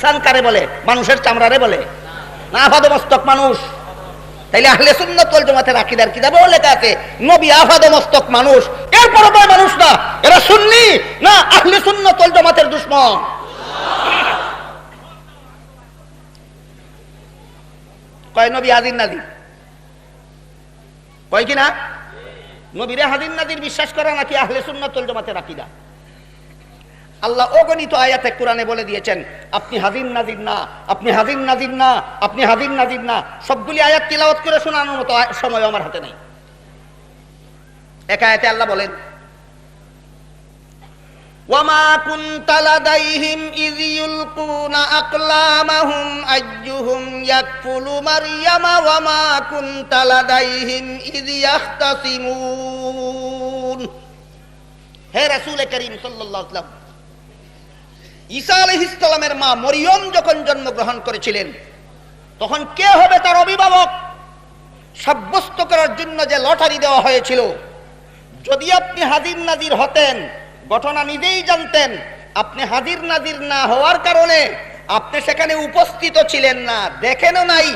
ইনসান কারে বলে? মানুষের চামড়ারে বলে। না আফাদ মস্তক মানুষ। তাইলে আহলে সুন্নাত ওয়াল জামাতের আকীদার কিতাবেও লেখা আছে নবী আফাদ মস্তক মানুষ। এরপর তো মানুষ না। এরা সুন্নি না আহলে সুন্নাত ওয়াল জামাতের দুশমন? কয় নবী হাজির নাদির কয় কি না? নবীরে হাজির নাদির বিশ্বাস করা নাকি আহলে সুন্নাত ওয়াল জামাতের আকীদা? আল্লাহ অগণিত আয়াতে কোরআনে বলে দিয়েছেন, আপনি হাজির নাজির না, আপনি হাজির নাজির না, আপনি হাজির নাজির না। সবগুলি আয়াত তিলাওয়াত করে শোনানোর মতো সময় আমার হাতে নেই। এক আল্লাহ বলেন হে রাসূল করিম সাল্লাল্লাহু ঈসা আলহিসের মা মরিয়ম যখন জন্মগ্রহণ করেছিলেন, তখন কে হবে তার অভিভাবক? সাব্যস্ত করার জন্য যে লটারি দেওয়া হয়েছিল, যদি আপনি হাজির নাজির হতেন, ঘটনা নিজেই জানতেন, আপনি হাজির নাজির না হওয়ার কারণে আপনি সেখানে উপস্থিত ছিলেন না, দেখেনও নাই।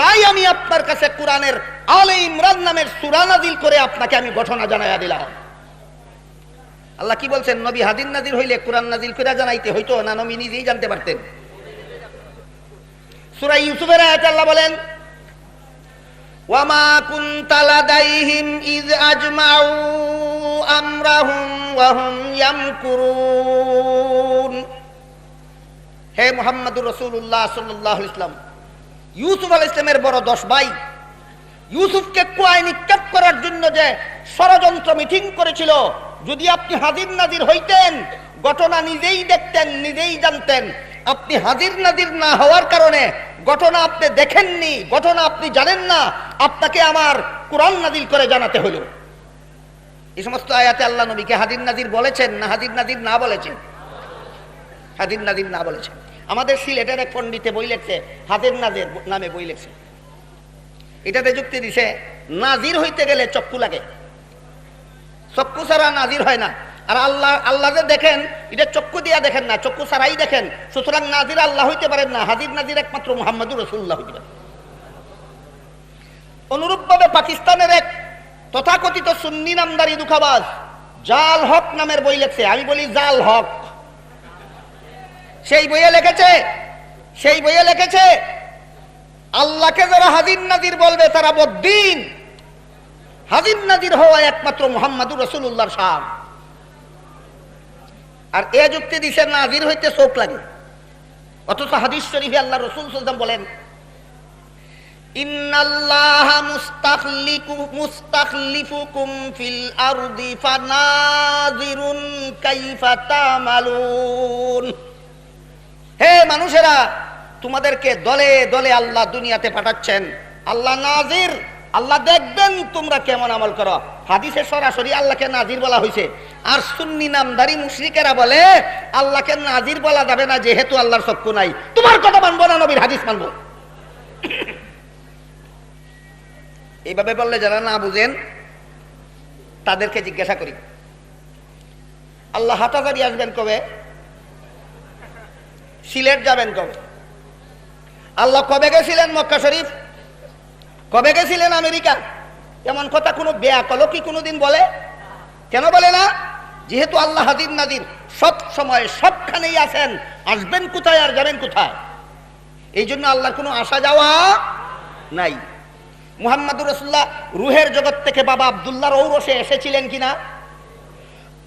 তাই আমি আপনার কাছে কোরআনের আলে ইমরান নামের সুরা নাজিল করে আপনাকে আমি ঘটনা জানাইয়া দিলাম। আল্লাহ কি বলছেন? নবী হাদিন নাজির হইলে কোরআন নাজিল করে জানাইতে হইতো না নবী নিজেই জানতে পারতেন। সূরা ইউসুফের আয়াতে আল্লাহ বলেন হে মুহাম্মদুর সাল্লাল্লাহু ইসলাম ইউসুফ আলাইহিস ইসলামের বড় দশ ভাই, ইউসুফকে কুয়ায় নিক্ষেপ করার জন্য যে ষড়যন্ত্র মিটিং করেছিল যদি আপনি হাজির নাজির হইতেন, ঘটনা নিজেই দেখতেন, নিজেই জানতেন। আপনি হাজির নাজির না হওয়ার কারণে ঘটনা আপনি দেখেননি, ঘটনা আপনি জানেন না, আপনাকে আমার কোরআন নাজিল করে জানাতে হলো এই সমস্ত আয়াতে আল্লাহ নবীকে হাজির নাজির বলেছেন না হাজির নাজির না বলেছেন? হাজির নাজির না বলেছেন। আমাদের সিলেটের এক পণ্ডিতে বই লেখছে, হাজির নাজির নামে বই লেখছে। এটাতে যুক্তি দিছে, নাজির হইতে গেলে চক্ষু লাগে। চক্ষু ছাড়া নাজির হয় না। আর আল্লাহ আল্লাহ যে দেখেন, এটা চক্ষু দিয়া দেখেন না, চক্ষু ছাড়াই দেখেন। সুতরাং নাজির আল্লাহ হইতে পারেন না, হাজির নাজির একমাত্র মোহাম্মদুর রসুল্লাহ হইতে পারেন। অনুরূপভাবে পাকিস্তানের এক তথাকথিত সুন্নি নামদারি দুখাবাজ জাল হক নামের বই লেখছে। আমি বলি জাল হক। সেই বইয়ে লিখেছে, সেই বইয়ে লিখেছে, আল্লাহকে যারা হাজির নাজির বলবে, তারা বদ্দিন। হাজির নাজির হওয়া একমাত্র মোহাম্মদুর রসুল্লাহর সাহ আর এ যুক্তি দিছে নাজির হইতে চোখ লাগে। অথচ হাদিস শরীফে আল্লাহ রসুল সুলতান বলেন, ইন্নাল্লাহ মুস্তাখলিকু, মুস্তাখলিফুকুম ফিল আরদি ফানাজিরুন কাইফা তামালুন। হে মানুষেরা, তোমাদেরকে দলে দলে আল্লাহ দুনিয়াতে পাঠাচ্ছেন। আল্লাহ নাজির আল্লাহ দেখবেন তোমরা কেমন আমল করো। হাদিসে সরাসরি আল্লাহকে নাজির বলা হয়েছে আর সুন্নি নামদারি মুশরিকেরা বলে, আল্লাহকে নাজির বলা যাবে না, যেহেতু আল্লাহর চক্ষু নাই। তোমার কথা মানবো না, নবীর হাদিস মানবো। এইভাবে বললে যারা না বুঝেন, তাদেরকে জিজ্ঞাসা করি। আল্লাহ হাটাজারি আসবেন কবে? সিলেট যাবেন কবে? আল্লাহ কবে গেছিলেন মক্কা শরীফ? কবে গেছিলেন আমেরিকা? এমন কথা কোনো বেয়াকল কি কোনোদিন বলে? কেন বলে না? যেহেতু আল্লাহ হাদির নাদির সব সময় সবখানেই আছেন, আসবেন কোথায় আর যাবেন কোথায়? এই জন্য আল্লাহর কোনো আসা যাওয়া নাই। মুহাম্মাদুর রসুল্লাহ রুহের জগৎ থেকে বাবা আবদুল্লাহর ঔরসে এসেছিলেন কিনা?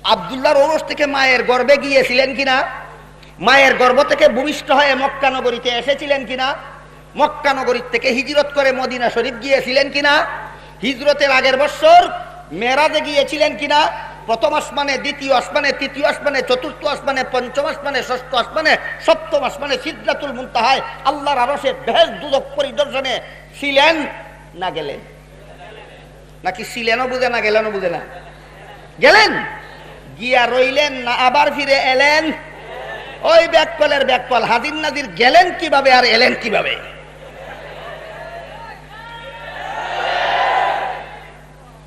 আবদুল্লাহর ঔরস থেকে মায়ের গর্বে গিয়েছিলেন কিনা? মায়ের গর্ভ থেকে ভূমিষ্ঠ হয়ে মক্কা নগরীতে এসেছিলেন কিনা? মক্কা নগরীর থেকে হিজরত করে মদিনা শরীফ গিয়েছিলেন কিনা? হিজরতের আগের বছর মেরাজে গিয়েছিলেন কিনা? প্রথম আসমানে, দ্বিতীয় আসমানে, তৃতীয় আসমানে, চতুর্থ আসমানে, পঞ্চম আসমানে, ষষ্ঠ আসমানে, সপ্তম আসমানে সিদ্ধাতুল মুনতাহায় আল্লাহর আরশে বেহেস দুদক পরিদর্শনে ছিলেন না গেলেন? নাকি ছিলেনও বুঝে না, গেলেনও বুঝে না? গেলেন? গিয়া রইলেন না, আবার ফিরে এলেন? ওই ব্যাককলের ব্যাককল। হাজির নাজির গেলেন কীভাবে আর এলেন কীভাবে?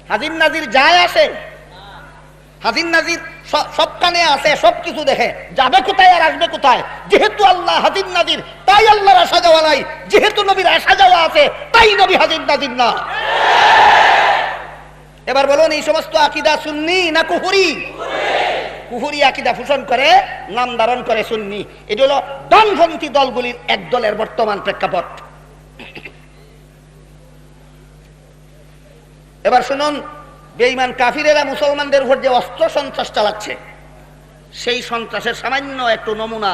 হাজির নাজির যায় আসে। হাজির নাজির স- সব কানে আছে সব কিছু দেখে। যাবে কোথায় আর আসবে কোথায়? যেহেতু আল্লাহ হাজির নাজির, তাই আল্লাহর আসা যাওয়া নাই। যেহেতু নবীর আসা যাওয়া আছে, তাই নবী হাজির নাজির না। এবার বলুন, এই সমস্ত আকিদা সুন্নি না কুহুরি কুহুরি আকিদা পোষণ করে, নাম ধারণ করে সুন্নি। এটি হলো ডানপন্থী দলগুলির এক দলের বর্তমান প্রেক্ষাপট। এবার শুনুন, বেঈমান কাফিরেরা মুসলমানদের উপর যে অস্ত্র সন্ত্রাস চালাচ্ছে, সেই সন্ত্রাসের সামান্য একটু নমুনা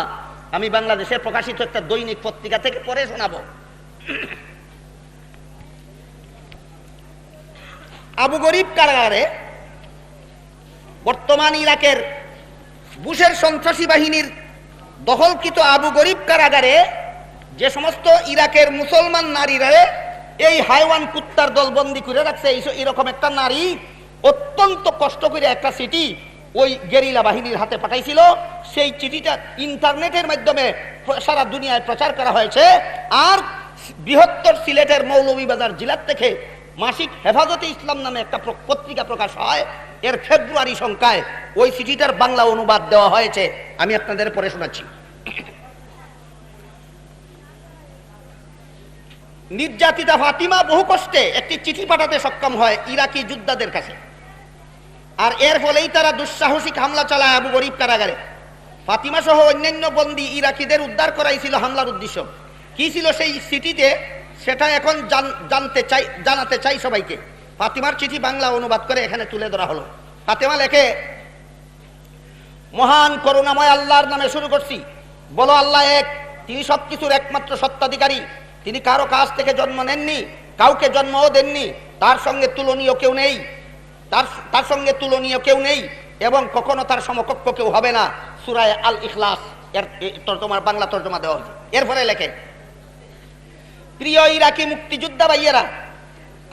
আমি বাংলাদেশে প্রকাশিত একটা দৈনিক পত্রিকা থেকে পড়ে শোনাবো। আবু গরিব কারাগারে বর্তমান ইরাকের বুশের সন্ত্রাসী বাহিনীর দখলকৃত আবু গরিব কারাগারে যে সমস্ত ইরাকের মুসলমান নারীরা এই হাইওয়ান কুত্তার দল বন্দি করে রাখছে। এরকম একটা নারী অত্যন্ত কষ্ট করে একটা সিটি ওই গেরিলা বাহিনীর হাতে পাঠাইছিল। সেই চিঠিটা ইন্টারনেটের মাধ্যমে সারা দুনিয়ায় প্রচার করা হয়েছে। আর বৃহত্তর সিলেটের মৌলভীবাজার জেলার থেকে মাসিক হেফাজতে ইসলাম নামে একটা পত্রিকা প্রকাশ হয়। এর ফেব্রুয়ারি সংখ্যায় ওই চিঠিটার বাংলা অনুবাদ দেওয়া হয়েছে। আমি আপনাদের পড়ে শোনাচ্ছি। নির্যাতিতা ফাতিমা বহু কষ্টে একটি চিঠি পাঠাতে সক্ষম হয় ইরাকি যোদ্ধাদের কাছে। আর এর ফলেই তারা দুঃসাহসিক হামলা চালায় আবু গরিব কারাগারে। ফাতিমা সহ অন্যান্য বন্দী ইরাকিদের উদ্ধার করাই ছিল হামলার উদ্দেশ্য। কি ছিল সেই চিঠিতে, সেটা এখন জান- জানতে চাই, জানাতে চাই সবাইকে। ফাতিমার চিঠি বাংলা অনুবাদ করে এখানে তুলে ধরা হলো। ফাতিমা লেখে, মহান করুণাময় আল্লাহর নামে শুরু করছি। বলো আল্লাহ এক, তিনি সবকিছুর একমাত্র সত্ত্বাধিকারী। তিনি কারও কাছ থেকে জন্ম নেননি, কাউকে জন্মও দেননি, তার সঙ্গে তুলনীয় কেউ নেই, তার তার সঙ্গে তুলনীয় কেউ নেই, এবং কখনো তার সমকক্ষ কেউ হবে না। সুরায় আল ইখলাস এর তর্জমার বাংলা তর্জমা দেওয়া হয়েছে। এর ফলে লেখে প্রিয় ইরাকি মুক্তিযোদ্ধা ভাইয়েরা,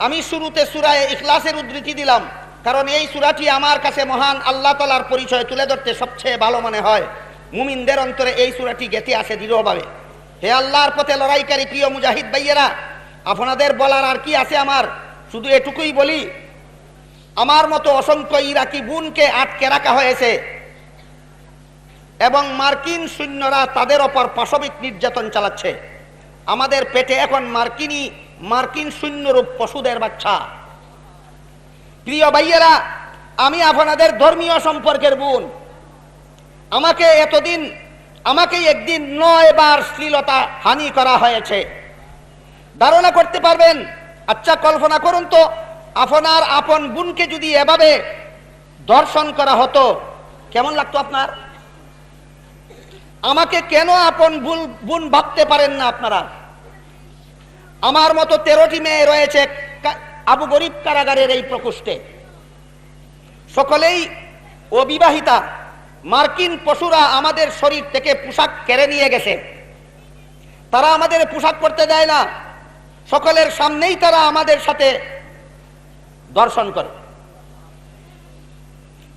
আমি শুরুতে সুরায় ইখলাসের উদ্ধৃতি দিলাম, কারণ এই সুরাটি আমার কাছে মহান আল্লাহ তালার পরিচয় তুলে ধরতে সবচেয়ে ভালো মনে হয়। মুমিনদের অন্তরে এই সুরাটি গেঁথে আসে দৃঢ়ভাবে। হে আল্লাহর পথে লড়াইকারী প্রিয় মুজাহিদ ভাইয়েরা, আপনাদের বলার আর কি আছে আমার? শুধু এটুকুই বলি, আমার মতো অসংখ্য ইরাকি বোনকে আটকে রাখা হয়েছে এবং মার্কিন সৈন্যরা তাদের ওপর পাশবিক নির্যাতন চালাচ্ছে। আমাদের পেটে এখন মার্কিনী, মার্কিন সৈন্যরূপ পশুদের বাচ্চা। প্রিয় ভাইয়েরা, আমি আপনাদের ধর্মীয় সম্পর্কের বোন। আমাকে এতদিন আমাকে একদিন নয় বার শ্লীলতা হানি করা হয়েছে। ধারণা করতে পারবেন? আচ্ছা কল্পনা করুন তো, আপনার আপন বোনকে যদি এভাবে দর্শন করা হতো, কেমন লাগতো আপনার? আমাকে কেন আপন ভুল, বোন ভাবতে পারেন না আপনারা? আমার মতো তেরোটি মেয়ে রয়েছে আবু গরিব কারাগারের এই প্রকোষ্ঠে। সকলেই অবিবাহিতা। মার্কিন পশুরা আমাদের শরীর থেকে পোশাক কেড়ে নিয়ে গেছে। তারা আমাদের পোশাক পরতে দেয় না। সকলের সামনেই তারা আমাদের সাথে দর্শন করে।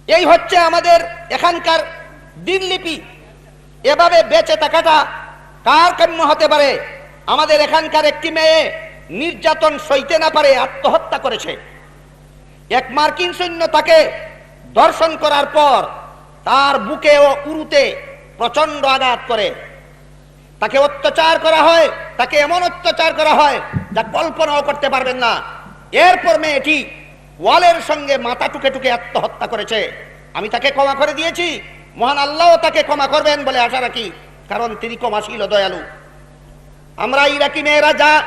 এই হচ্ছে আমাদের এখানকার দিনলিপি। এভাবে বেঁচে থাকাটা কার কাম্য হতে পারে? আমাদের এখানকার একটি মেয়ে নির্যাতন সইতে না পারে, আত্মহত্যা করেছে। এক মার্কিন সৈন্য তাকে দর্শন করার পর তার বুকে ও উরুতে প্রচণ্ড আঘাত করে। তাকে অত্যাচার করা হয়, তাকে এমন অত্যাচার করা হয় যা কল্পনাও করতে পারবেন না। এরপর মেয়েটি ওয়ালের সঙ্গে মাথা টুকে টুকে আত্মহত্যা করেছে। আমি তাকে ক্ষমা করে দিয়েছি। মহান আল্লাহ তাকে ক্ষমা করবেন বলে আশা রাখি, কারণ তিনি ক্ষমাশীল দয়ালু। আমরা ইরাকি মেয়েরা যা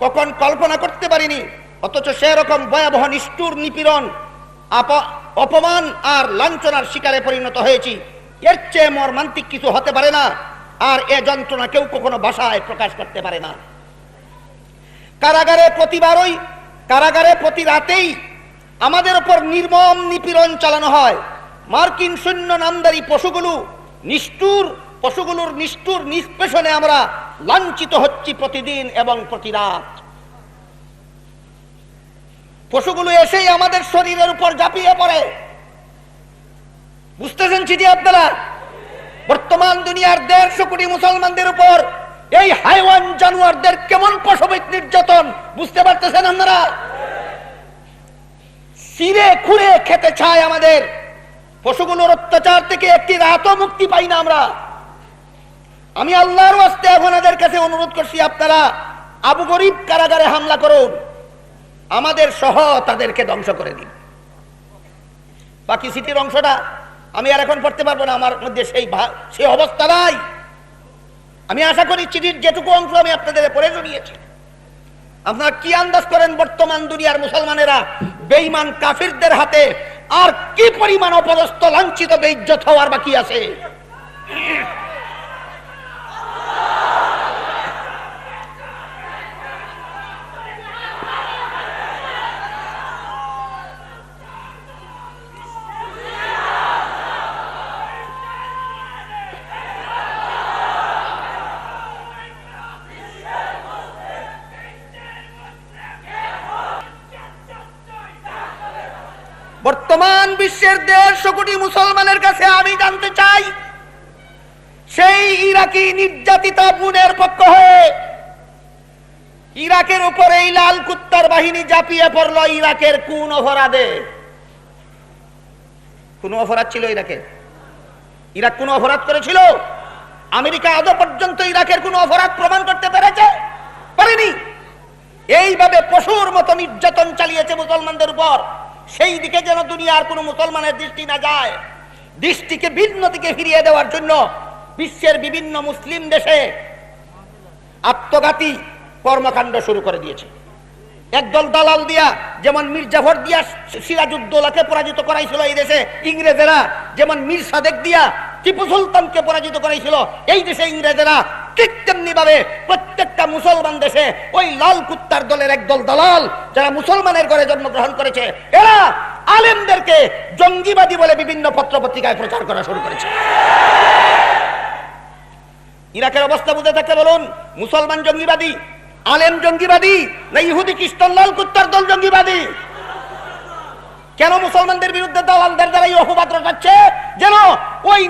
কখন কল্পনা করতে পারিনি, অথচ সেরকম ভয়াবহ নিষ্ঠুর নিপীড়ন আপ- অপমান আর লাঞ্ছনার শিকারে পরিণত হয়েছি। এর চেয়ে মর্মান্তিক কিছু হতে পারে না, আর এ যন্ত্রণা কেউ কখনো ভাষায় প্রকাশ করতে পারে না। কারাগারে প্রতিবারই, কারাগারে প্রতি রাতেই আমাদের ওপর নির্মম নিপীড়ন চালানো হয়। মার্কিন সৈন্য নামদারি পশুগুলো, নিষ্ঠুর পশুগুলোর নিষ্ঠুর নিষ্পেষণে আমরা লাঞ্ছিত হচ্ছি প্রতিদিন এবং প্রতি রাত। পশুগুলো এসেই আমাদের শরীরের উপর ঝাঁপিয়ে পড়ে। বুঝতেছেন চিঠি আপনারা? বর্তমান দুনিয়ার দেড়শো কোটি মুসলমানদের উপর এই হাইওয়ান জানোয়ারদের কেমন পশবিক নির্যাতন, বুঝতে পারতেছেন আপনারা? সিরে খুঁড়ে খেতে চায় আমাদের। পশুগুলোর অত্যাচার থেকে একটি রাতও মুক্তি পাই না আমরা। আমি আল্লাহর ওয়াস্তে আপনাদের কাছে অনুরোধ করছি আপনারা আবু গরিব কারাগারে হামলা করুন। আমাদের সহ তাদেরকে ধ্বংস করে দিন। বাকি সিটির অংশটা আমি আর এখন পড়তে পারব না, আমার মধ্যে সেই সেই অবস্থা নাই আমি আশা করি চিঠির যেটুকু অংশ আমি আপনাদের পড়ে শুনিয়েছি। আপনারা কি আন্দাজ করেন বর্তমান দুনিয়ার মুসলমানেরা বেঈমান কাফিরদের হাতে আর কি পরিমাণ অপদস্থ, লাঞ্ছিত, বেইজ্জত হওয়ার বাকি আছে? বিশ্বের দেড়শো কোটি মুসলমানের কাছে আমি জানতে চাই, সেই ইরাকি নির্যাতিতা বোনের পক্ষ হয়ে ইরাকের উপরে এই লাল কুত্তার বাহিনী জাপিয়ে পড়ল ইরাকের কোন অপরাধে? কোন অপরাধ ছিল ইরাকে? ইরাক কোন অপরাধ করেছিল? আমেরিকা আদৌ পর্যন্ত ইরাকের কোন অপরাধ প্রমাণ করতে পেরেছে? পারেনি। এইভাবে পশুর মতো নির্যাতন চালিয়েছে মুসলমানদের উপর। সেই দিকে যেন দুনিয়ার কোনো মুসলমানের দৃষ্টি না যায়। দৃষ্টিকে ভিন্ন দিকে ফিরিয়ে দেওয়ার জন্য বিশ্বের বিভিন্ন মুসলিম দেশে আত্মঘাতী কর্মকাণ্ড শুরু করে দিয়েছে। একদল দালাল দিয়া, যেমন মির্জাফর দিয়া সিরাজউদ্দৌলাকে পরাজিত করাইছিল এই দেশে, ইংরেজেরা, যেমন মীর সাদেক দিয়া টিপু সুলতানকে পরাজিত করাইছিল এই দেশে ইংরেজেরা ঠিক তেমনি ভাবে প্রত্যেকটা মুসলমান দেশে ওই লাল কুত্তার দলের একদল দালাল যারা মুসলমানের ঘরে জন্মগ্রহণ করেছে, এরা আলেমদেরকে জঙ্গিবাদী বলে বিভিন্ন পত্র পত্রিকায় প্রচার করা শুরু করেছে। ইরাকের অবস্থা বুঝে থাকলে বলুন, মুসলমান জঙ্গিবাদী, আলেম জঙ্গিবাদী না ইহুদি, খ্রিস্টান, লাল কুত্তার দল জঙ্গিবাদী? কেন মুসলমানদের বিরুদ্ধে দালালদের দ্বারা এই অপবাদ রটাচ্ছে?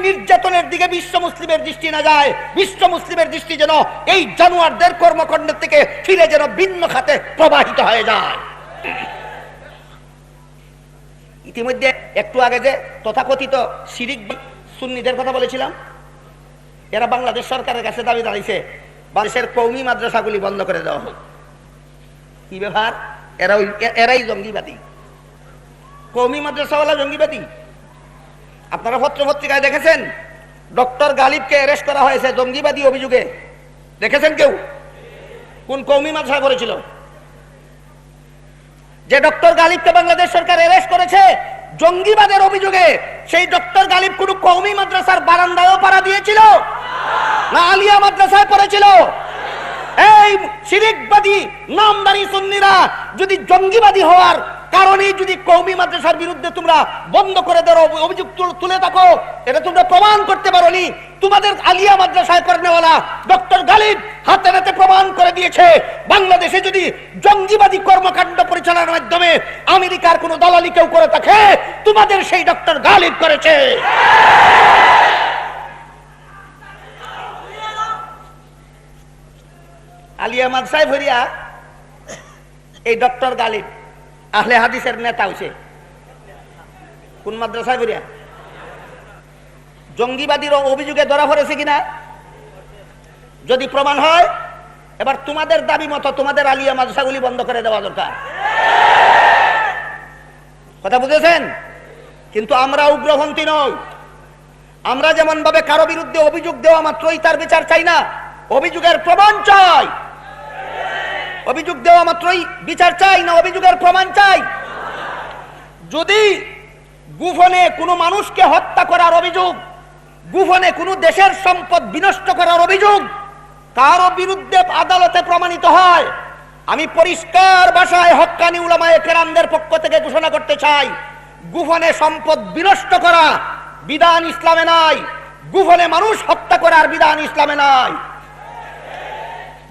নির্যাতনের দিকে বিশ্ব মুসলিমের দৃষ্টি না যায়। বিশ্ব মুসলিমের দৃষ্টি যেন এই জানুয়ারদের কর্মকাণ্ডের থেকে ফিরে যেন ভিন্ন খাতে প্রবাহিত হয়ে যায়। ইতিমধ্যে একটু আগে যে তথাকথিত সিরিক সুন্নিদের কথা বলেছিলাম, এরা বাংলাদেশ সরকারের কাছে দাবি দাঁড়িয়েছে বাংলাদেশের কৌমি মাদ্রাসাগুলি বন্ধ করে দেওয়া হোক। কি ব্যাপার? এরা এরাই জঙ্গিবাদী। কৌমি মাদ্রাসাওয়ালা জঙ্গিবাদী? আপনারা পত্র পত্রিকায় দেখেছেন? ডক্টর গালিবকে অ্যারেস্ট করা হয়েছে জঙ্গিবাদী অভিযোগে। দেখেছেন কেউ? কোন কৌমি মাদ্রাসা করেছিল? যে ডক্টর গালিবকে বাংলাদেশ সরকার অ্যারেস্ট করেছে, জঙ্গিবাদের অভিযোগে সেই ডক্টর গালিব কোন কৌমি মাদ্রাসার বারান্দায়ও পাড়া দিয়েছিল? না আলিয়া মাদ্রাসায় পড়েছিল? এই শিরিকবাদী, নামদারি সুন্নিরা যদি জঙ্গিবাদী হওয়ার কারণে যদি কৌমি মাদ্রাসার বিরুদ্ধে তোমরা বন্ধ করে দেওয়ার অভি- অভিযোগ তুলে থাকো, এটা তোমরা প্রমাণ করতে পারোনি। তোমাদের আলিয়া মাদ্রাসায় করেনেওয়ালা ডক্টর গালিব হাতে হাতে প্রমাণ করে দিয়েছে, বাংলাদেশে যদি জঙ্গিবাদী কর্মকাণ্ড পরিচালনার মাধ্যমে আমেরিকার কোন দালালি কেউ করে থাকে, তোমাদের সেই ডক্টর গালিব করেছে। আলিয়া মাদ্রাসায় ভরিয়া এই ডক্টর গালিব। আহলে হাদিসের নেতা হয়েছে কোন মাদ্রাসায় ভরিয়া জঙ্গিবাদীর অভিযোগে ধরা পড়েছে কিনা? যদি প্রমাণ হয়, এবার তোমাদের দাবি মতো তোমাদের আলিয়া মাদ্রাসাগুলি বন্ধ করে দেওয়া দরকার। কথা বুঝেছেন? কিন্তু আমরা উগ্রপন্থী নই। আমরা যেমন ভাবে কারও বিরুদ্ধে অভিযোগ দেওয়া মাত্রই তার বিচার চাই না, অভিযোগের প্রমাণ চাই। অভিযোগ দেওয়া মাত্রই বিচার চাই না অভিযোগের প্রমাণ চাই। যদি গুফনে কোনো মানুষকে হত্যা করার অভিযোগ, গুফনে কোনো দেশের সম্পদ বিনষ্ট করার অভিযোগ কারও বিরুদ্ধে আদালতে প্রমাণিত হয়। আমি পরিষ্কার ভাষায় হক্কানি উলামায়ে কেরামদের পক্ষ থেকে ঘোষণা করতে চাই, গুফনে সম্পদ বিনষ্ট করা বিধান ইসলামে নাই, গুফনে মানুষ হত্যা করার বিধান ইসলামে নাই।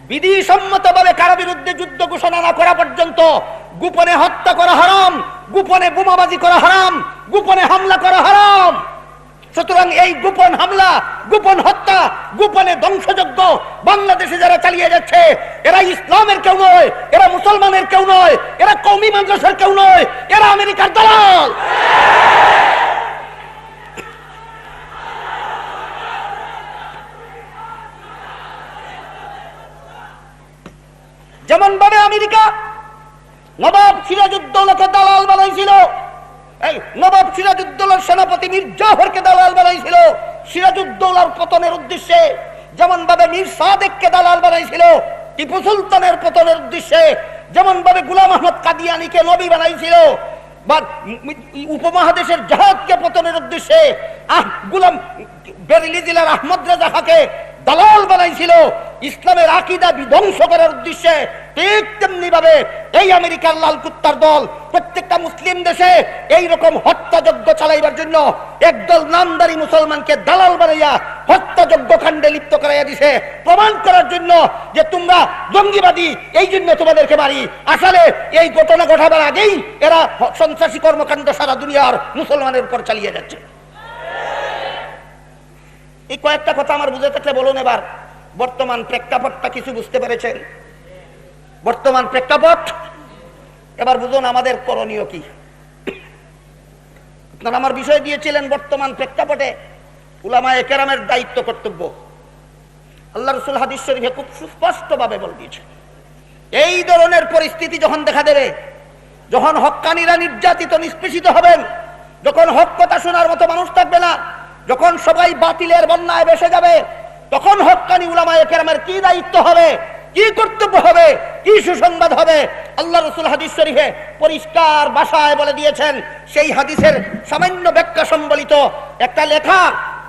বিধিসম্মতভাবে কারও বিরুদ্ধে যুদ্ধ ঘোষণা না করা পর্যন্ত গোপনে হত্যা করা হারাম, গোপনে বোমাবাজি করা হারাম, গোপনে হামলা করা হারাম। সুতরাং এই গোপন হামলা, গোপন হত্যা, গোপনে ধ্বংসযজ্ঞ বাংলাদেশে যারা চালিয়ে যাচ্ছে, এরা ইসলামের কেউ নয়, এরা মুসলমানের কেউ নয়, এরা কৌমি মাদ্রাসার কেউ নয়, এরা আমেরিকার দালাল। যেমন ভাবে আমেরিকা, নবাব সিরাজউদ্দৌলাকে দালাল বানাইছিল। এই নবাব সিরাজউদ্দৌলার সেনাপতি মীর জাফরকে দালাল বানাইছিল। সিরাজউদ্দৌলার পতনের উদ্দেশ্যে যেমন ভাবে মীর সাদেককে দালাল বানাইছিল, টিপু সুলতানের পতনের উদ্দেশ্যে যেমন ভাবে গুলাম আহমদ কাদিয়ানিকে নবী বানাইছিল, বা উপমহাদেশের জাহাজকে পতনের উদ্দেশ্যে, আহ, গুলাম বেরিলি জেলার আহমদ রেজা দালাল বানাইছিল। ইসলামের আকিদা বিধ্বংস করার উদ্দেশ্যে ঠিক তেমনি ভাবে এই আমেরিকার লাল কুত্তার দল প্রত্যেকটা মুসলিম দেশে এই রকম হত্যাযজ্ঞ চালাইবার জন্য একদল নামদারি মুসলমানকে দালাল বানাইয়া হত্যাযজ্ঞ কাণ্ডে লিপ্ত করাইয়া দিছে। প্রমাণ করার জন্য যে তোমরা জঙ্গিবাদী, এই জন্য তোমাদেরকে মারি। আসলে এই ঘটনা ঘটাবার আগেই এরা সন্ত্রাসী কর্মকাণ্ড সারা দুনিয়ার মুসলমানের উপর চালিয়ে যাচ্ছে। এই কয়েকটা কথা আমার বুঝে থাকলে বলুন এবার। বর্তমান প্রেক্ষাপটটা কিছু বুঝতে পেরেছেন? বর্তমান প্রেক্ষাপট? এবার বুঝুন আমাদের করণীয় কি। আপনারা আমার বিষয় দিয়েছিলেন বর্তমান প্রেক্ষাপটে। উলামা একেরামের দায়িত্ব কর্তব্য। আল্লাহ রসুল হাদিস শরীফে খুব সুস্পষ্টভাবে বল দিয়েছে। এই ধরনের পরিস্থিতি যখন দেখা দেবে, যখন হক্কানিরা নির্যাতিত, নিষ্পেষিত হবেন, যখন হক কথা শোনার মতো মানুষ থাকবে না যখন সবাই বাতিলের বন্যায় বেসে যাবে, তখন হক্কানি উলামায়ে কেরামের কি দায়িত্ব হবে? কি কর্তব্য হবে? কি সুসংবাদ হবে? আল্লাহ রসুল হাদিস শরীফে পরিষ্কার ভাষায় বলে দিয়েছেন, সেই হাদিসের সামান্য ব্যাখ্যা সম্বলিত একটা লেখা।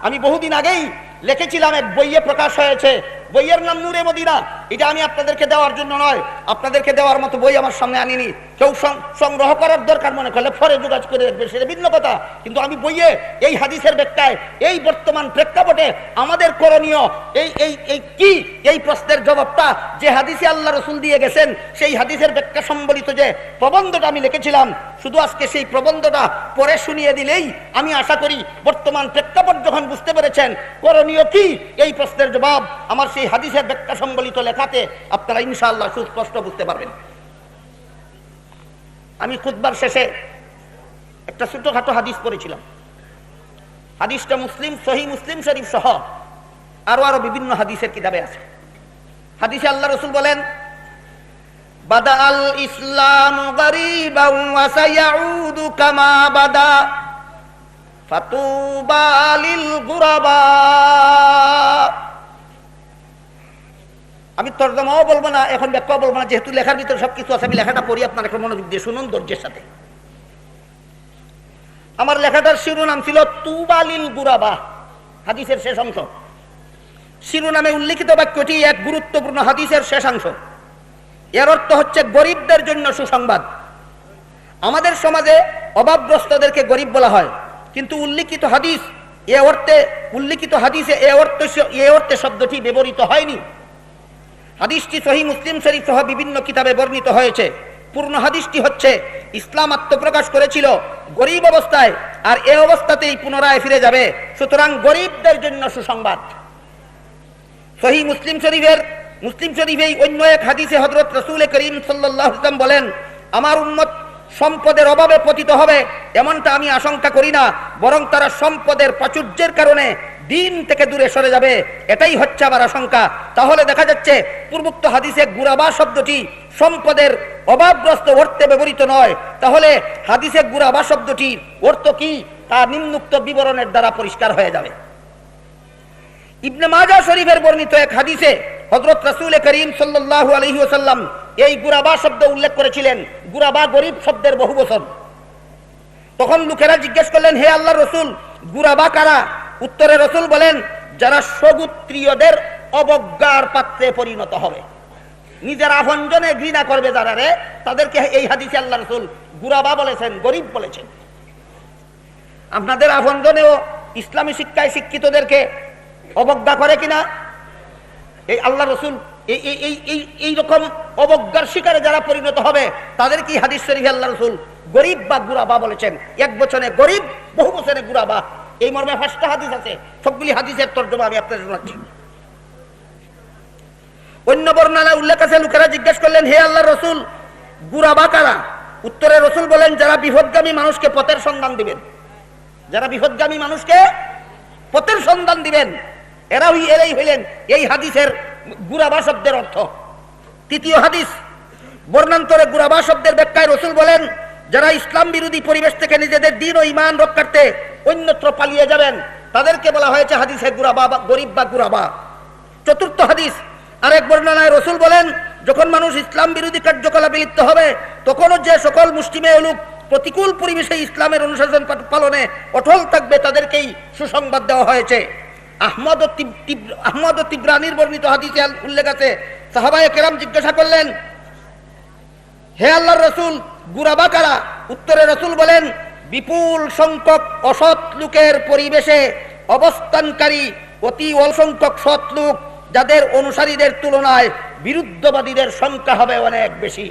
আমি বহুদিন আগেই লিখেছিলাম, এক বইয়ে প্রকাশ হয়েছে। বইয়ের নাম নূরে মদিনা। এটা আমি আপনাদেরকে দেওয়ার জন্য নয়। আপনাদেরকে দেওয়ার মতো বই আমার সামনে আনিনি। কেউ সংগ্রহ করার দরকার মনে করলে পরে যোগাযোগ করে রাখবে সেটা ভিন্ন কথা। কিন্তু আমি বইয়ে এই হাদিসের ব্যাখ্যায়, এই বর্তমান প্রেক্ষাপটে আমাদের করণীয় এই এই এই কি? এই প্রশ্নের জবাবটা যে হাদিসে আল্লাহ রসুল দিয়ে গেছেন, সেই হাদিসের ব্যাখ্যা সম্বলিত যে প্রবন্ধটা আমি লিখেছিলাম, শুধু আজকে সেই প্রবন্ধটা পরে শুনিয়ে দিলেই আমি আশা করি বর্তমান প্রেক্ষাপট যখন বুঝতে পেরেছেন, করণীয় কি? এই প্রশ্নের জবাব আমার সেই হাদিসের ব্যাখ্যা সম্বলিত লেখাতে আপনারা ইনশাআল্লাহ সুস্পষ্ট বুঝতে পারবেন। আমি খুদবার শেষে একটা ছোটখাটো হাদিস পড়েছিলাম। হাদিসটা মুসলিম, সহি মুসলিম শরীফ সহ আরও আরও বিভিন্ন হাদিসের কিতাবে আছে। হাদিসে আল্লাহ রসুল বলেন বাদা আল ইসলাম কামা ফাতুবা লিল গুরাবা। আমি তর্জমাও বলব না, এখন ব্যাখ্যাও বলব না, যেহেতু লেখার ভিতরে সবকিছু আছে, আমি লেখাটা পড়ি আপনার এখন মনোযোগ দিয়ে শুনুন ধৈর্যের সাথে। আমার লেখাটার শিরোনাম ছিল তুবালিল গুরাবা, হাদিসের শেষ অংশ। শিরোনামে উল্লিখিত বাক্যটি এক গুরুত্বপূর্ণ হাদিসের শেষাংশ এর অর্থ হচ্ছে গরিবদের জন্য সুসংবাদ। আমাদের সমাজে অভাবগ্রস্তদেরকে গরিব বলা হয়, কিন্তু উল্লিখিত হাদিস এ অর্থে, উল্লিখিত হাদিসে এ অর্থ, এ অর্থে শব্দটি ব্যবহৃত হয়নি। হাদিসটি সহি মুসলিম শরীফ সহ বিভিন্ন কিতাবে বর্ণিত হয়েছে। পূর্ণ হাদিসটি হচ্ছে, ইসলাম আত্মপ্রকাশ করেছিল গরিব অবস্থায় আর এ অবস্থাতেই পুনরায় ফিরে যাবে। সুতরাং গরিবদের জন্য সুসংবাদ। সহি মুসলিম শরীফের, মুসলিম শরীফেই অন্য এক হাদিসে হজরত রসুল করিম সাল্লাহ ইসলাম বলেন, আমার উন্মত সম্পদের অভাবে পতিত হবে, এমনটা আমি আশঙ্কা করি না, বরং তারা সম্পদের প্রাচুর্যের কারণে দিন থেকে দূরে সরে যাবে, এটাই হচ্ছে আমার আশঙ্কা। তাহলে দেখা যাচ্ছে, পূর্বোক্ত হাদিসে গুরাবা শব্দটি সম্পদের অভাবগ্রস্ত অর্থে ব্যবহৃত নয়। তাহলে হাদিসে গুরাবা শব্দটি অর্থ কি? তা নিম্নুক্ত বিবরণের দ্বারা পরিষ্কার হয়ে যাবে। ইবনে মাজা শরীফের বর্ণিত এক হাদিসে হযরত রাসূল করিম সাল্লাল্লাহু আলাইহি ওয়াসাল্লাম এই গুরাবা শব্দ উল্লেখ করেছিলেন। গুরাবা গরিব শব্দের বহু বছর তখন লোকেরা জিজ্ঞেস করলেন, হে আল্লাহ রসুল, গুরাবা কারা? উত্তরে রসুল বলেন, যারা সগুত্রীয়দের অবজ্ঞার পাত্রে পরিণত হবে। নিজের আভঞ্জনে ঘৃণা করবে যারা রে, তাদেরকে এই হাদিসে আল্লাহ রসুল গুরাবা বলেছেন, গরিব বলেছেন। আপনাদের আভঞ্জনেও ইসলামী শিক্ষায় শিক্ষিতদেরকে অবজ্ঞা করে কিনা? এই আল্লাহ রসুল, এই এই এই এই এইরকম অবজ্ঞার শিকারে যারা পরিণত হবে, তাদের কি হাদিস শরীফ আল্লাহ রসুল গরিব বা গুরাবা বলেছেন? এক বছরে গরিব, বহু বছরে গুরাবা। এই মর্মে পাঁচটা হাদিস আছে। সবগুলি হাদিসের তর্জমা আমি আপনাদের শোনাচ্ছি। অন্য বর্ণনায় উল্লেখ আছে, লোকেরা জিজ্ঞেস করলেন, হে আল্লাহ রসুল গুরাবা কারা? উত্তরে রসুল বলেন, যারা বিপদগামী মানুষকে পথের সন্ধান দিবেন, যারা বিপদগামী মানুষকে পথের সন্ধান দিবেন এরা এরাই হইলেন। এই হাদিসের গুরাবা শব্দের অর্থ। তৃতীয় হাদিস, বর্ণান্তরে গুরাবা শব্দের ব্যাখ্যায় রসুল বলেন যারা ইসলাম বিরোধী পরিবেশ থেকে নিজেদের দিন ও ইমান রক্ষার্থে অন্যত্র পালিয়ে যাবেন, তাদেরকে বলা হয়েছে হাদিসে গুরাবা বা গরিব বা গুরাবা। চতুর্থ হাদিস, আরেক বর্ণনায় রসুল বলেন, যখন মানুষ ইসলাম বিরোধী কার্যকলাপে লিপ্ত হবে, তখনও যে সকল মুসলিমে লোক প্রতিকূল পরিবেশে ইসলামের অনুশাসন পালনে অটল থাকবে, তাদেরকেই সুসংবাদ দেওয়া হয়েছে। আহমদ ও আহমদ ও তিব্রানির বর্ণিত হাদিসে উল্লেখ আছে। সাহাবায়ে কেরাম জিজ্ঞাসা করলেন, হে আল্লাহর রসুল গুরাবা কারা উত্তরে রসুল বলেন, বিপুল সংখ্যক অসৎ লোকের পরিবেশে অবস্থানকারী অতি অসংখ্যক সৎ লোক, যাদের অনুসারীদের তুলনায় বিরুদ্ধবাদীদের সংখ্যা হবে অনেক বেশি।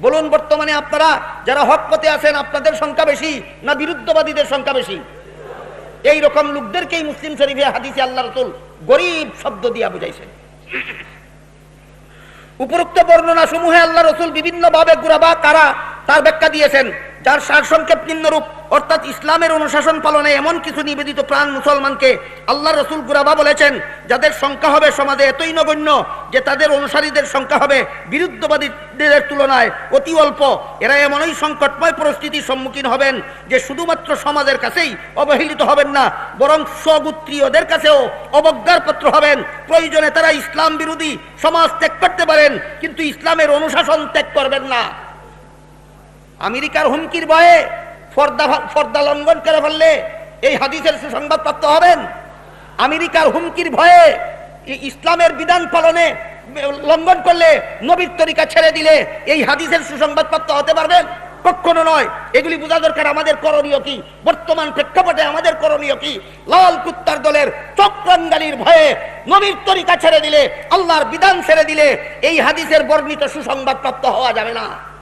বলুন বর্তমানে আপনারা, যারা হক পথে আছেন, আপনাদের সংখ্যা বেশি না বিরুদ্ধবাদীদের সংখ্যা বেশি? এই রকম লোকদেরকেই মুসলিম শরীফে হাদিসে আল্লাহ রসুল গরিব শব্দ দিয়া বুঝাইছেন। উপরোক্ত বর্ণনা সমূহে আল্লাহ রসুল বিভিন্নভাবে গুরাবা কারা তার ব্যাখ্যা দিয়েছেন। যার সারসংক্ষেপ নিম্নরূপ, অর্থাৎ ইসলামের অনুশাসন পালনে এমন কিছু নিবেদিত প্রাণ মুসলমানকে আল্লাহ রসুল গুরাবা বলেছেন, যাদের সংখ্যা হবে সমাজে এতই নগণ্য যে তাদের অনুসারীদের সংখ্যা হবে বিরুদ্ধবাদীদের তুলনায় অতি অল্প। এরা এমনই সংকটময় পরিস্থিতির সম্মুখীন হবেন যে শুধুমাত্র সমাজের কাছেই অবহেলিত হবেন না, বরং স্বগুত্রীয়দের কাছেও অবজ্ঞার পাত্র হবেন। প্রয়োজনে তারা ইসলাম বিরোধী সমাজ ত্যাগ করতে পারেন, কিন্তু ইসলামের অনুশাসন ত্যাগ করবেন না। আমেরিকার হুমকির ভয়ে ফর্দা ফর্দা লঙ্ঘন করে ফেললে এই হাদিসের সুসংবাদ প্রাপ্ত হবেন। আমেরিকার হুমকির ভয়ে ইসলামের বিধান পালনে লঙ্ঘন করলে নবীর তরিকা ছেড়ে দিলে এই হাদিসের সুসংবাদ প্রাপ্ত হতে পারবেন? কখনো নয়। এগুলি বোঝা দরকার আমাদের করণীয় কি? বর্তমান প্রেক্ষাপটে আমাদের করণীয় কি? লাল কুত্তার দলের চক্রাঙ্গালির ভয়ে নবীর তরিকা ছেড়ে দিলে, আল্লাহর বিধান ছেড়ে দিলে এই হাদিসের বর্ণিত সুসংবাদ প্রাপ্ত হওয়া যাবে না।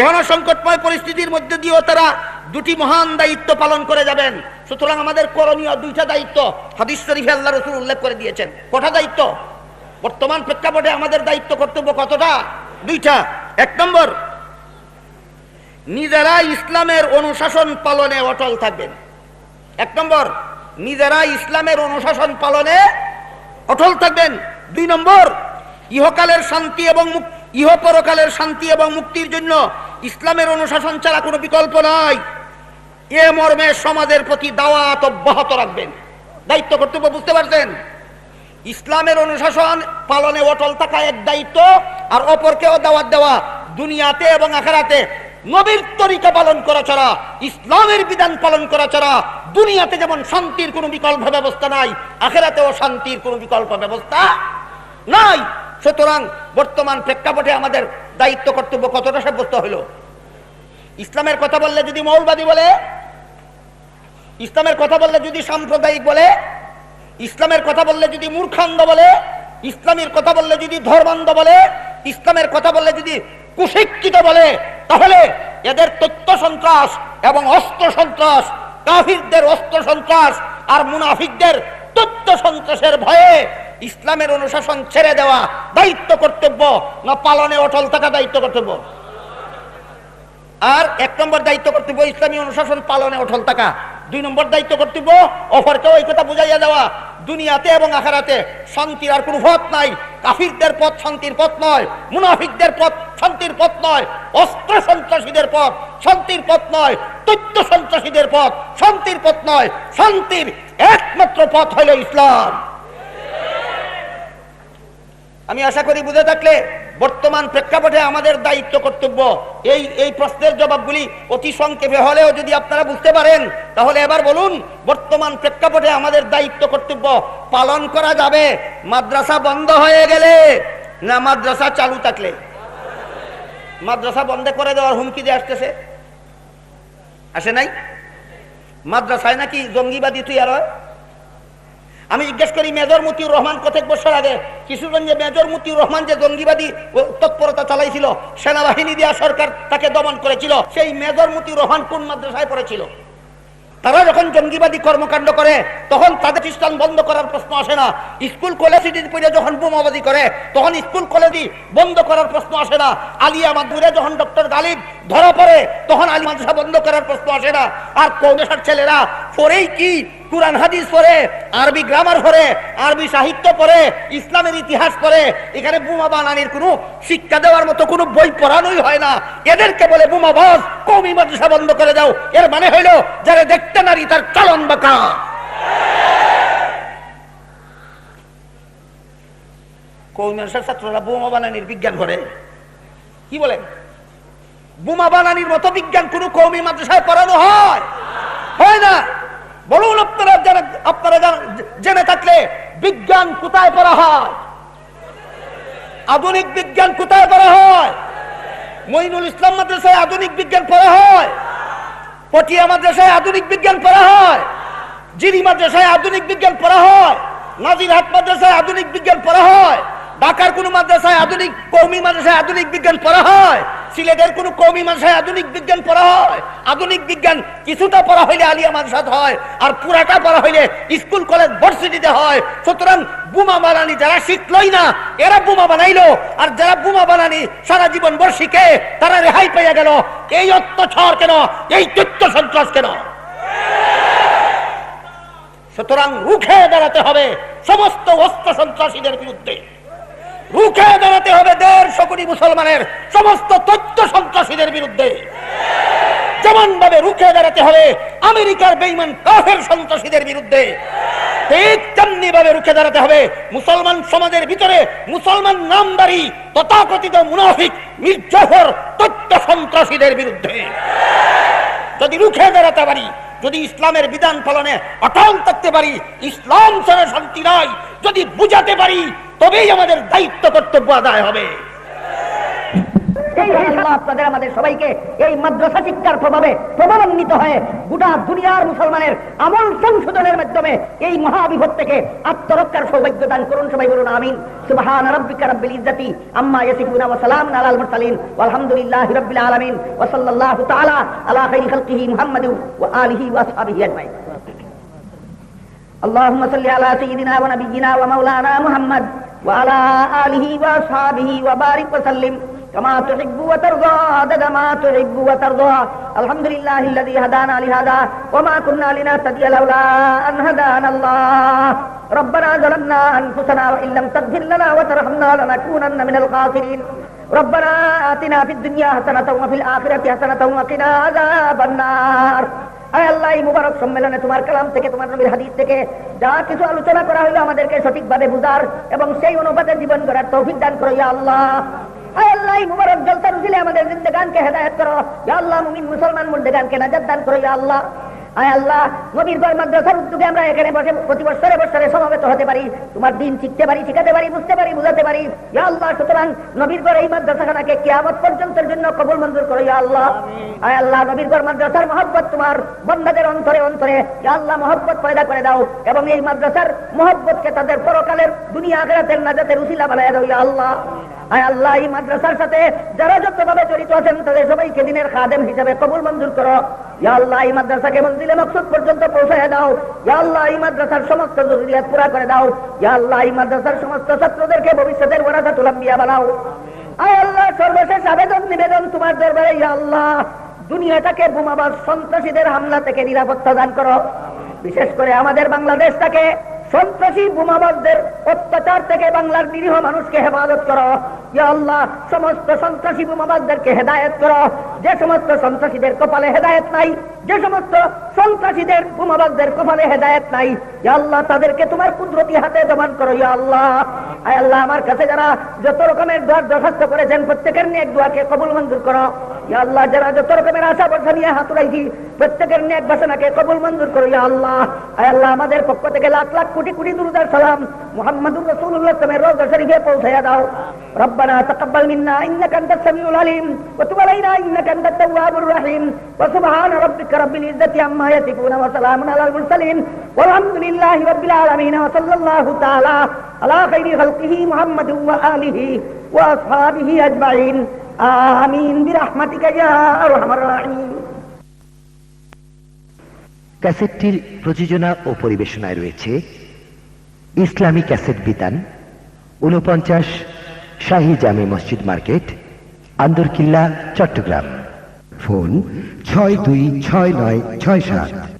এখনও সংকটময় পরিস্থিতির মধ্যে দিয়েও তারা দুটি মহান দায়িত্ব পালন করে যাবেন। সুতরাং আমাদের করণীয় দুইটা দায়িত্ব, হাদিস শরীফে আল্লাহ রসুল উল্লেখ করে দিয়েছেন। কটা দায়িত্ব? বর্তমান প্রেক্ষাপটে আমাদের দায়িত্ব কর্তব্য কতটা? দুইটা। এক নম্বর, নিজেরা ইসলামের অনুশাসন পালনে অটল থাকবেন। এক নম্বর, নিজেরা ইসলামের অনুশাসন পালনে অটল থাকবেন। দুই নম্বর, ইহকালের শান্তি এবং ইহপরকালের শান্তি এবং মুক্তির জন্য ইসলামের অনুশাসন ছাড়া কোনো বিকল্প নাই। এ মর্মে সমাজের প্রতি দাওয়াত অব্যাহত রাখবেন। দায়িত্ব কর্তব্য বুঝতে পারছেন? ইসলামের অনুশাসন পালনে অটল থাকা এক দায়িত্ব, আর অপরকেও দাওয়াত দেওয়া দুনিয়াতে এবং আখেরাতে নবীর তরিকা পালন করা ছাড়া, ইসলামের বিধান পালন করা ছাড়া দুনিয়াতে যেমন শান্তির কোনো বিকল্প ব্যবস্থা নাই, আখেরাতেও শান্তির কোনো বিকল্প ব্যবস্থা নাই। সুতরাং বর্তমান প্রেক্ষাপটে আমাদের দায়িত্ব কর্তব্য কতটা সাব্যস্ত হলো? ইসলামের কথা বললে যদি মৌলবাদী বলে, ইসলামের কথা বললে যদি সাম্প্রদায়িক বলে, ইসলামের কথা বললে যদি মূর্খান্দ বলে, ইসলামের কথা বললে যদি ধর্মান্ধ বলে, ইসলামের কথা বললে যদি কুশিক্ষিত বলে, তাহলে এদের তথ্য সন্ত্রাস এবং অস্ত্র সন্ত্রাস, কাফিরদের অস্ত্র সন্ত্রাস আর মুনাফিকদের তথ্য সন্ত্রাসের ভয়ে ইসলামের অনুশাসন ছেড়ে দেওয়া দায়িত্ব কর্তব্য, না পালনে অটল থাকা দায়িত্ব কর্তব্য? আর এক নম্বর দায়িত্ব কর্তব্য, ইসলামী অনুশাসন পালনে অটল থাকা। দুই নম্বর দায়িত্ব কর্তব্য অফারকেও এই কথা বুঝাইয়া দেওয়া। দুনিয়াতে এবং আখারাতে শান্তির আর কোনো পথ নাই। কাফিরদের পথ শান্তির পথ নয়, মুনাফিকদের পথ শান্তির পথ নয়, অস্ত্র সন্ত্রাসীদের পথ শান্তির পথ নয়, তথ্য সন্ত্রাসীদের পথ শান্তির পথ নয়। শান্তির একমাত্র পথ হইল ইসলাম। আমি আশা করি বুঝে থাকলে বর্তমান প্রেক্ষাপটে আমাদের দায়িত্ব কর্তব্য। এই এই প্রশ্নের জবাবগুলি অতি সংক্ষেপে হলেও যদি আপনারা বুঝতে পারেন, তাহলে এবার বলুন, বর্তমান প্রেক্ষাপটে আমাদের দায়িত্ব কর্তব্য পালন করা যাবে? মাদ্রাসা বন্ধ হয়ে গেলে না মাদ্রাসা চালু থাকলে? মাদ্রাসা বন্ধ করে দেওয়ার হুমকি দিয়ে আসতেছে। আসে নাই? মাদ্রাসায় নাকি জঙ্গিবাদী তুই আর হয়? আমি জিজ্ঞেস করি, মেজর মতিউর রহমান কতক বছর আগে? কিশোরগঞ্জে মেজর মতিউর রহমান যে জঙ্গিবাদী তৎপরতা চালাইছিল, সেনাবাহিনী দিয়া সরকার তাকে দমন করেছিল, সেই মেজর মতিউর রহমান কোন মাদ্রাসায় পড়েছিল? তারা যখন জঙ্গিবাদী কর্মকাণ্ড করে, তখন তাদের খ্রিস্টান বন্ধ করার প্রশ্ন আসে না। স্কুল কলেজ পড়ে যখন বোমাবাদি করে, তখন স্কুল কলেজই বন্ধ করার প্রশ্ন আসে না। আলিয়া মাদুরে যখন ডক্টর গালিব ধরা পড়ে, তখন আলী মাদ্রাসা বন্ধ করার প্রশ্ন আসে না। আর কৌমেশার ছেলেরা পরেই কি কোরআন হাদিস পড়ে, আরবি গ্রামার পড়ে, আরবি সাহিত্য পড়ে, ইসলামের ইতিহাস পড়ে, এখানে বোমা বানানির কোনো শিক্ষা দেওয়ার মতো কোনো বই পড়ানোই হয় না। এদেরকে বলে বোমাবাজ কৌমি মাদ্রাসা বন্ধ করে দাও। এর মানে হইল, যারা দেখতে নারী, তার চলন বাঁকা। ছাত্ররা বোমা বানানির বিজ্ঞান করে কি বলেন বোমা বানানির মতো বিজ্ঞান কোন মাদ্রাসায় পড়ানো হয়? হয় না। বলুন আপনারা যারা, আপনারা জেনে থাকলে, বিজ্ঞান কোথায় পড়া হয়? আধুনিক বিজ্ঞান কোথায় পড়া হয়? মইনুল ইসলাম মাদ্রাসায় আধুনিক বিজ্ঞান পড়া হয়? পটিয়া মাদ্রাসায় আধুনিক বিজ্ঞান পড়া হয়? জিরি মাদ্রাসায় আধুনিক বিজ্ঞান পড়া হয়? নাজিরহাট মাদ্রাসায় আধুনিক বিজ্ঞান পড়া হয়? ঢাকার কোন মাদ্রাসায় আধুনিক, কৌমি মাদ্রাসায় আধুনিক বিজ্ঞান পড়া হয়? সিলেটের কোন কৌমি মাদ্রাসায় আধুনিক বিজ্ঞান পড়া হয়? আধুনিক বিজ্ঞান কিছুটা পড়া হইলে আলিয়া মাদ্রাসাত হয়, আর পুরাটা পড়া হইলে স্কুল, কলেজ, ভার্সিটিতে হয়। সুতরাং বোমা বানানি যারা শিখলই না, এরা বোমা বানাইলো, আর যারা বোমা বানানি সারা জীবন ভর শিখে, তারা রেহাই পেয়ে গেল। এই অত্যাচার কেন? এই তথ্য সন্ত্রাস কেন? সুতরাং রুখে দাঁড়াতে হবে। সমস্ত অস্ত্র সন্ত্রাসীদের বিরুদ্ধে। রুখে দাঁড়াতে হবে দেড়শো কোটি মুসলমানের সমস্ত তথ্য সন্ত্রাসীদের বিরুদ্ধে। যেমন ভাবে রুখে দাঁড়াতে হবে আমেরিকার বেইমান কাফের সন্ত্রাসীদের বিরুদ্ধে। ঠিক তেমনি রুখে দাঁড়াতে হবে মুসলমান সমাজের ভিতরে মুসলমান নামদারি তথাকথিত মুনাফিক, মির্জাফর তথ্য সন্ত্রাসীদের বিরুদ্ধে। যদি রুখে দাঁড়াতে পারি, যদি ইসলামের বিধান পালনে অটল থাকতে পারি, ইসলাম ছাড়া শান্তি নাই, যদি বুঝাতে পারি, তবেই আমাদের দায়িত্ব কর্তব্য আদায় হবে। এই আল্লাহ আপনাদের আমাদের সবাইকে এই মাদ্রাসা শিক্ষার প্রভাবে প্রভাবান্বিত হয়ে গোটা দুনিয়ার মুসলমানের আমল সংশোধনের মাধ্যমে এই মহাবিপদ থেকে আত্মরক্ষার সৌভাগ্য দান করুন সবাই বলুন আমিন সুবহান রাব্বিকা রাব্বিল ইজ্জাতি আম্মা ইয়াসিফুনা ওয়া সালামুন আলাল মুরসালিন ওয়ালহামদুলিল্লাহি রাব্বিল আলামিন ওয়া সাল্লাল্লাহু তাআলা আলা খাইরি খালকিহি মুহাম্মাদ ওয়া আলিহি ওয়া আসহাবিহি আজমাইন اللهم صل على سيدنا ونبينا ومولانا محمد وعلى آله وأصحابه وبارك وسلم كما تحب وترضى عدد ما تحب وترضى. الحمد لله الذي هدانا لهذا وما كنا لنهتدي لولا أن هدانا الله. ربنا ظلمنا أنفسنا وإن لم تغفر لنا وترحمنا لنكونن من الخاسرين. ربنا آتنا في الدنيا حسنة وفي الآخرة حسنة وقنا عذاب النار. আয় আল্লাহ এই মুবারক সম্মেলনে তোমার কালাম থেকে তোমার নবীর হাদিস থেকে যা কিছু আলোচনা করা হইলো আমাদেরকে সঠিকভাবে বুঝার এবং সেই অনুপাতে জীবন করার তৌফিক দান করো ইয়া আল্লাহ। আল্লাহ মুবারক আমাদের জিন্দেগানকে হেদায়েত করো। ইয়া আল্লাহ মুমিন মুসলমান মুর্দেগানকে নাজাত দান করো ইয়া আল্লাহ। আয় আল্লাহ নবীর ঘর মাদ্রাসার উদ্যোগে আমরা এখানে বসে প্রতি বছরে বছরে সমবেত হতে পারি। তোমার দিন শিখতে পারি শিখাতে পারি বুঝতে পারি বুঝাতে পারি। ইয়া আল্লাহ সুতরাং নবীর ঘর এই মাদ্রাসাখানাকে কিয়ামত পর্যন্তের জন্য কবুল মঞ্জুর করো ইয়া আল্লাহ। আয় আল্লাহ নবীর ঘর মাদ্রাসার মহব্বত তোমার বন্ধাদের অন্তরে অন্তরে। ইয়া আল্লাহ মহব্বত পয়দা করে দাও এবং এই মাদ্রাসার মহব্বতকে তাদের পরকালের দুনিয়া আখেরাতের নাজাতের উসিলা বানায় দাও ইয়া আল্লাহ। আল্লাহ, এই মাদ্রাসার সাথে যারা যতভাবে জড়িত আছেন, তাদের সবাইকে দিনের খাদেম কবুল মঞ্জুর করো। আল্লাহ, এই মাদ্রাসাকে মঞ্জিলে মকসুদ পর্যন্ত পৌঁছায় দাও। আল্লাহ, এই মাদ্রাসার সমস্ত জরুরিয়াত পুরা করে দাও। আল্লাহ, এই মাদ্রাসার সমস্ত ছাত্রদেরকে ভবিষ্যতের তুলাম্বিয়া বানাও। আয় আল্লাহ, সর্বশেষ আবেদন, নিবেদন তোমার দরবারে আল্লাহ। দুনিয়াটাকে বোমাবাজ সন্ত্রাসীদের হামলা থেকে নিরাপত্তা দান করো। বিশেষ করে আমাদের বাংলাদেশটাকে সন্ত্রাসী বোমাবাজদের অত্যাচার থেকে বাংলার নিরীহ মানুষকে হেফাজত করো। ইয়া আল্লাহ, সমস্ত সন্ত্রাসী বোমাবাজদেরকে হেদায়ত করো। যে সমস্ত সন্ত্রাসীদের কপালে হেদায়ত নাই, যে সমস্ত সন্ত্রাসীদের বোমাবাদদের কপালে হেদায়ত নাই আল্লাহ, তাদেরকে তোমার কুদরতি হাতে দমন করো আল্লাহ। আয় আল্লাহ, আমার কাছে যারা যত রকমের দোয়ার দরখাস্ত করেছেন, প্রত্যেকের নিয়ে দোয়াকে কবুল মঞ্জুর করো। আল্লাহ, যারা যত রকমের আশা বর্ষা নিয়ে হাত উড়াইছি, প্রত্যেকের নিয়ে বাসনাকে কবুল মঞ্জুর করো আল্লাহ। আয় আল্লাহ, আমাদের পক্ষ থেকে লাখ লাখ কোটি কোটি দুরুদার সালাম, মোহাম্মদুর রসুল্লাহ তুমি রোজ শরীফে পৌঁছাইয়া দাও। রব্বানা তাকাব্বাল মিন্না ইন্নাকা আনতাস সামিউল আলিম, ওয়া তুব আলাইনা ইন্নাকা انت التواب الرحيم وسبحان ربك رب العزه عما يصفون وسلام على المرسلين والحمد لله رب العالمين وصلى الله تعالى على خير خلقه محمد واله واصحابه اجمعين آمين برحمتك يا أرحم الراحمين ক্যাসেটটির প্রযোজনা ও পরিবেশনায় রয়েছে ইসলামী ক্যাসেট বিতান উনপঞ্চাশ শাহী জামে মসজিদ মার্কেট আন্দরকিল্লা চট্টগ্রাম ফোন ছয় দুই ছয় নয় ছয় সাত